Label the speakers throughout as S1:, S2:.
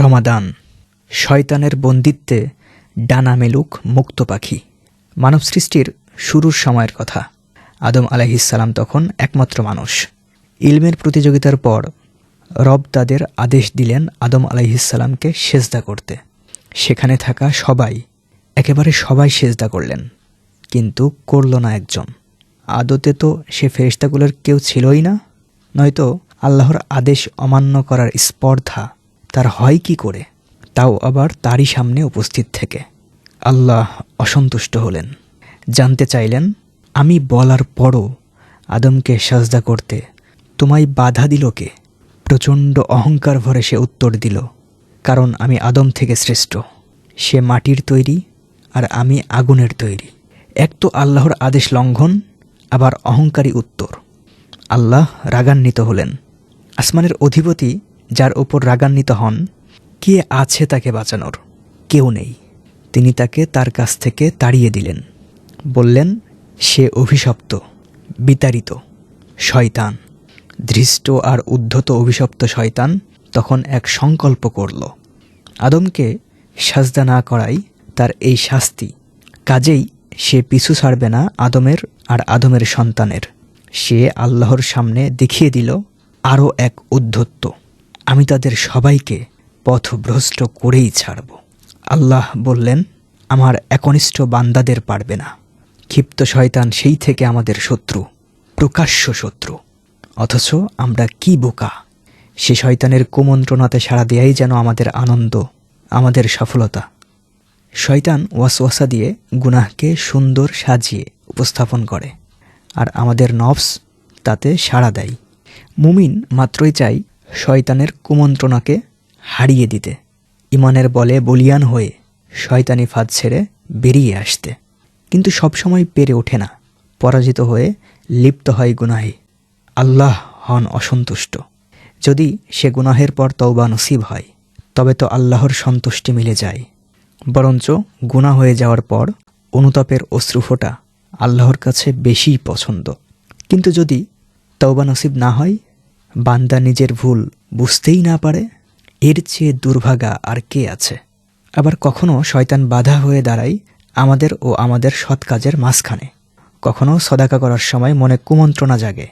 S1: রমাদান, শয়তানের বন্দিত্বে ডানা মেলুক মুক্ত পাখি। মানব সৃষ্টির শুরুর সময়ের কথা। আদম আলাইহিসাল্লাম তখন একমাত্র মানুষ। ইলমের প্রতিযোগিতার পর রব তাদের আদেশ দিলেন আদম আলাইহিসাল্লামকে সেজদা করতে। সেখানে থাকা সবাই, একেবারে সবাই সেজদা করলেন। কিন্তু করল না একজন। আদতে তো সে ফেরিস্তাগুলোর কেউ ছিলই না। নয়তো আল্লাহর আদেশ অমান্য করার স্পর্ধা তার হয় কি করে, তাও আবার তারই সামনে উপস্থিত থেকে। আল্লাহ অসন্তুষ্ট হলেন। জানতে চাইলেন, আমি বলার পরও আদমকে সাজদা করতে তোমায় বাধা দিল কে? প্রচণ্ড অহংকার ভরে সে উত্তর দিল, কারণ আমি আদম থেকে শ্রেষ্ঠ। সে মাটির তৈরি আর আমি আগুনের তৈরি। এক তো আল্লাহর আদেশ লঙ্ঘন, আবার অহংকারী উত্তর। আল্লাহ রাগান্বিত হলেন। আসমানের অধিপতি যার ওপর রাগান্বিত হন, কে আছে তাকে বাঁচানোর? কেউ নেই। তিনি তাকে তার কাছ থেকে তাড়িয়ে দিলেন। বললেন, সে অভিশপ্ত, বিতাড়িত, শয়তান। ধৃষ্ট আর উদ্ধত অভিশপ্ত শয়তান তখন এক সংকল্প করল। আদমকে সাজদা না করাই তার এই শাস্তি। কাজেই সে পিছু ছাড়বে না আদমের আর আদমের সন্তানের। সে আল্লাহর সামনে দেখিয়ে দিল, আরও এক উদ্ধত্ত। আমি তাদের সবাইকে পথভ্রষ্ট করেই ছাড়ব। আল্লাহ বললেন, আমার একনিষ্ঠ বান্দাদের পারবে না। ক্ষিপ্ত শয়তান সেই থেকে আমাদের শত্রু, প্রকাশ্য শত্রু। অথচ আমরা কি বোকা? সে শয়তানের কুমন্ত্রণাতে সাড়া দেয়াই যেন আমাদের আনন্দ, আমাদের সফলতা। শয়তান ওয়াসওয়াসা দিয়ে গুনাহকে সুন্দর সাজিয়ে উপস্থাপন করে, আর আমাদের নফস তাতে সাড়া দেয়। মুমিন মাত্রই চাই শয়তানের কুমন্ত্রণাকে হারিয়ে দিতে, ইমানের বলে বলিয়ান হয়ে শয়তানি ফাঁদ ছেড়ে বেরিয়ে আসতে। কিন্তু সবসময় পেরে ওঠে না, পরাজিত হয়ে লিপ্ত হয় গুনাহে। আল্লাহ হন অসন্তুষ্ট। যদি সে গুনাহের পর তওবা নসিব হয়, তবে তো আল্লাহর সন্তুষ্টি মিলে যায়। বরঞ্চ গুনাহ হয়ে যাওয়ার পর অনুতাপের অশ্রুফোটা আল্লাহর কাছে বেশি পছন্দ। কিন্তু যদি তওবা নসিব না হয় বান্দা নিজের ভুল বুঝতেই না পারে, এর চেয়ে দুর্ভাগা আর কে আছে? আবার কখনো শয়তান বাধা হয়ে দাঁড়ায় আমাদের ও আমাদের সৎ কাজের মাঝখানে। কখনো সদাকা করার সময় মনে কুমন্ত্রণা জাগে,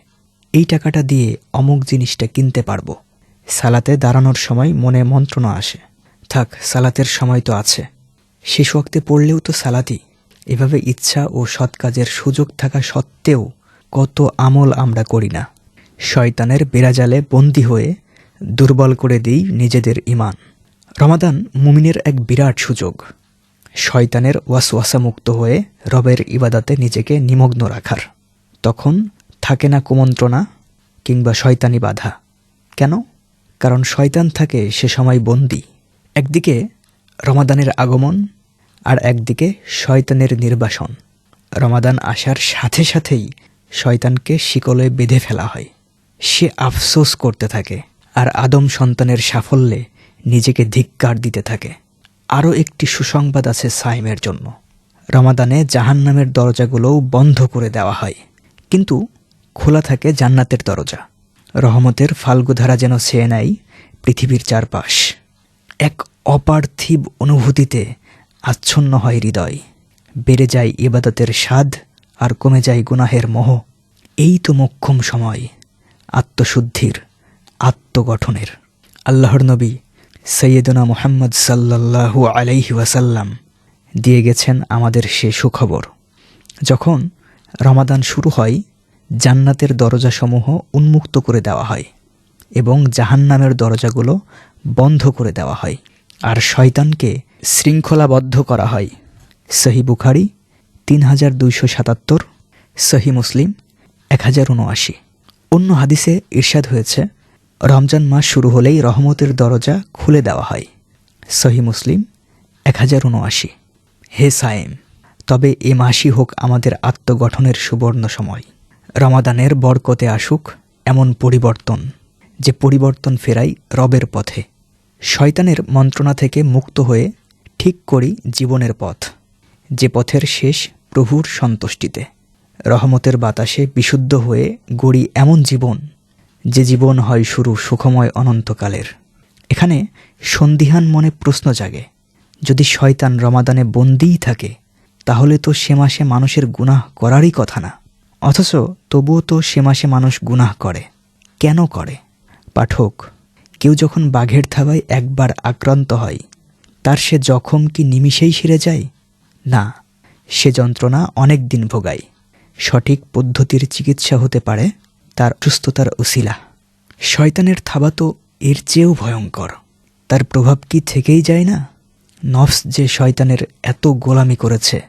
S1: এই টাকাটা দিয়ে অমুক জিনিসটা কিনতে পারব। সালাতে দাঁড়ানোর সময় মনে মন্ত্রণা আসে, থাক, সালাতের সময় তো আছে। শেষ ওয়াক্তে পড়লেও তো সালাতি। এভাবে ইচ্ছা ও সৎ কাজের সুযোগ থাকা সত্ত্বেও কত আমল আমরা করি না। শয়তানের বেড়াজালে বন্দী হয়ে দুর্বল করে দিই নিজেদের ইমান রমাদান মুমিনের এক বিরাট সুযোগ। শয়তানের ওয়াসওয়াসা মুক্ত হয়ে রবের ইবাদাতে নিজেকে নিমগ্ন রাখার। তখন থাকে না কুমন্ত্রণা কিংবা শয়তানি বাধা। কেন? কারণ শয়তান থাকে সে সময় বন্দি। একদিকে রমাদানের আগমন আর একদিকে শয়তানের নির্বাসন। রমাদান আসার সাথে সাথেই শয়তানকে শিকলে বেঁধে ফেলা হয়। সে আফসোস করতে থাকে আর আদম সন্তানের সাফল্যে নিজেকে ধিক্কার দিতে থাকে। আরও একটি সুসংবাদ আছে সাইমের জন্য। রমাদানে জাহান্নামের দরজাগুলোও বন্ধ করে দেওয়া হয়, কিন্তু খোলা থাকে জান্নাতের দরজা। রহমতের ফাল্গুধারা যেন ছেয়ে নেয় পৃথিবীর চারপাশ। এক অপার্থিব অনুভূতিতে আচ্ছন্ন হয় হৃদয়। বেড়ে যায় ইবাদতের স্বাদ আর কমে যায় গুনাহের মোহ। এই তো মোক্ষম সময়। আত্মশুদ্ধির, আত্মগঠনের। আল্লাহর নবী সৈয়দনা মোহাম্মদ সাল্লাল্লাহু আলাইহি ওয়াসাল্লাম দিয়ে গেছেন আমাদের সে সুখবর। যখন রমাদান শুরু হয়, জান্নাতের দরজাসমূহ উন্মুক্ত করে দেওয়া হয় এবং জাহান্নামের দরজাগুলো বন্ধ করে দেওয়া হয় আর শয়তানকে শৃঙ্খলাবদ্ধ করা হয়। সহি বুখারি তিন হাজার দুইশো সাতাত্তর, সহি মুসলিম এক হাজার উনআশি অন্য হাদিসে ইরশাদ হয়েছে, রমজান মাস শুরু হলেই রহমতের দরজা খুলে দেওয়া হয়। সহি মুসলিম, এক হাজার উনআশি হে সায়েম, তবে এ মাসই হোক আমাদের আত্মগঠনের সুবর্ণ সময়। রমাদানের বরকতে আসুক এমন পরিবর্তন, যে পরিবর্তন ফেরাই রবের পথে। শয়তানের মন্ত্রণা থেকে মুক্ত হয়ে ঠিক করি জীবনের পথ, যে পথের শেষ প্রভুর সন্তুষ্টিতে। রহমতের বাতাসে বিশুদ্ধ হয়ে গড়ি এমন জীবন যে জীবন হয় শুরু সুখময় অনন্তকালের। এখানে সন্দিহান মনে প্রশ্ন জাগে, যদি শয়তান রমাদানে বন্দিই থাকে, তাহলে তো সে মাসে মানুষের গুনাহ করারই কথা না। অথচ তবুও তো সে মাসে মানুষ গুনাহ করে। কেন করে? পাঠক, কেউ যখন বাঘের থাবায় একবার আক্রান্ত হয়, তার সে জখম কি নিমিষেই সেরে যায়? না, সে যন্ত্রণা অনেক দিন ভোগায়। সঠিক পদ্ধতির চিকিৎসা হতে পারে তার সুস্থতার উসিলা শয়তানের থাবা তো এর চেয়েও ভয়ঙ্কর। তার প্রভাব কি থেকেই যায় না? নফস যে শয়তানের এত গোলামি করেছে,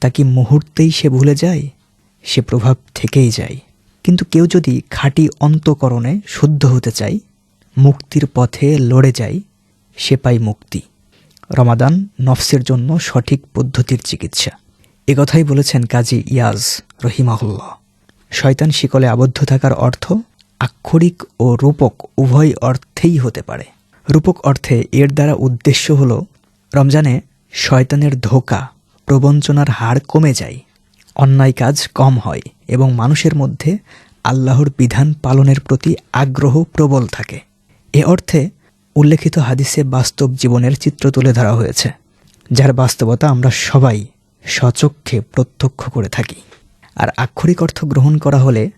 S1: তা কি মুহূর্তেই সে ভুলে যায়? সে প্রভাব থেকেই যায়। কিন্তু কেউ যদি খাঁটি অন্তকরণে শুদ্ধ হতে চায়, মুক্তির পথে লড়ে যায়, সে পায় মুক্তি। রমাদান নফসের জন্য সঠিক পদ্ধতির চিকিৎসা। এ কথাই বলেছেন কাজী ইয়াজ রহিমাহুল্লাহ। শয়তান শিকলে আবদ্ধ থাকার অর্থ আক্ষরিক ও রূপক উভয় অর্থেই হতে পারে। রূপক অর্থে এর দ্বারা উদ্দেশ্য হল, রমজানে শয়তানের ধোকা, প্রবঞ্চনার হার কমে যায়, অন্যায় কাজ কম হয় এবং মানুষের মধ্যে আল্লাহর বিধান পালনের প্রতি আগ্রহ প্রবল থাকে। এ অর্থে উল্লেখিত হাদিসে বাস্তব জীবনের চিত্র তুলে ধরা হয়েছে, যার বাস্তবতা আমরা সবাই সচক্ষে প্রত্যক্ষ করে থাকি। আর আক্ষরিক অর্থ গ্রহণ করা হলে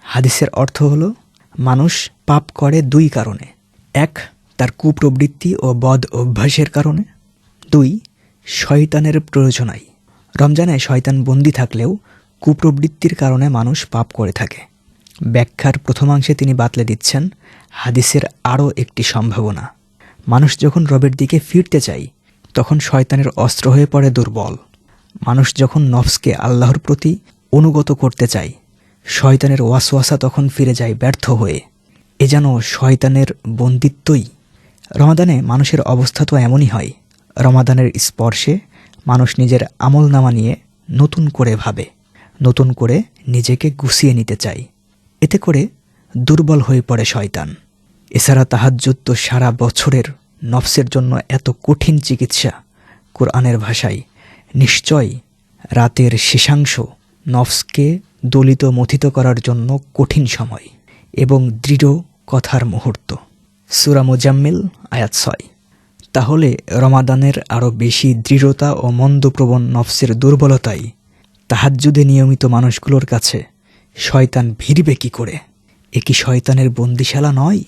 S1: হাদিসের অর্থ হলো, মানুষ পাপ করে দুই কারণে। এক, তার কুপ্রবৃত্তি ও বদ অভ্যাসের কারণে। দুই, শয়তানের প্রয়োজনাই রমজানে শয়তান বন্দি থাকলেও কুপ্রবৃত্তির কারণে মানুষ পাপ করে থাকে। ব্যাখ্যার প্রথমাংশে তিনি বাতলে দিচ্ছেন, হাদিসের আরও একটি সম্ভাবনা। মানুষ যখন রবের দিকে ফিরতে চায়, তখন শয়তানের অস্ত্র হয়ে পড়ে দুর্বল। মানুষ যখন নফসকে আল্লাহর প্রতি অনুগত করতে চায়, শয়তানের ওয়াসওয়াসা তখন ফিরে যায় ব্যর্থ হয়ে। এ যেন শয়তানের বন্দিত্বই। রমাদানে মানুষের অবস্থা তো এমনই হয়। রমাদানের স্পর্শে মানুষ নিজের আমল নামা নিয়ে নতুন করে ভাবে, নতুন করে নিজেকে গুছিয়ে নিতে চায়। এতে করে দুর্বল হয়ে পড়ে শয়তান। এছাড়া তাহাজ্জুদ সারা বছরের নফসের জন্য এত কঠিন চিকিৎসা, কোরআনের ভাষায় নিশ্চয় রাতের শেষাংশ নফসকে দলিত মথিত করার জন্য কঠিন সময় এবং দৃঢ় কথার মুহূর্ত। সুরা মোজাম্মিল, আয়াত ছয়। তাহলে রমাদানের আরও বেশি দৃঢ়তা ও মন্দপ্রবণ নফসের দুর্বলতাই তাহাজ্জুদে নিয়মিত মানুষগুলোর কাছে শয়তান ভিড়বে কি করে? এ কি শয়তানের বন্দিশালা নয়?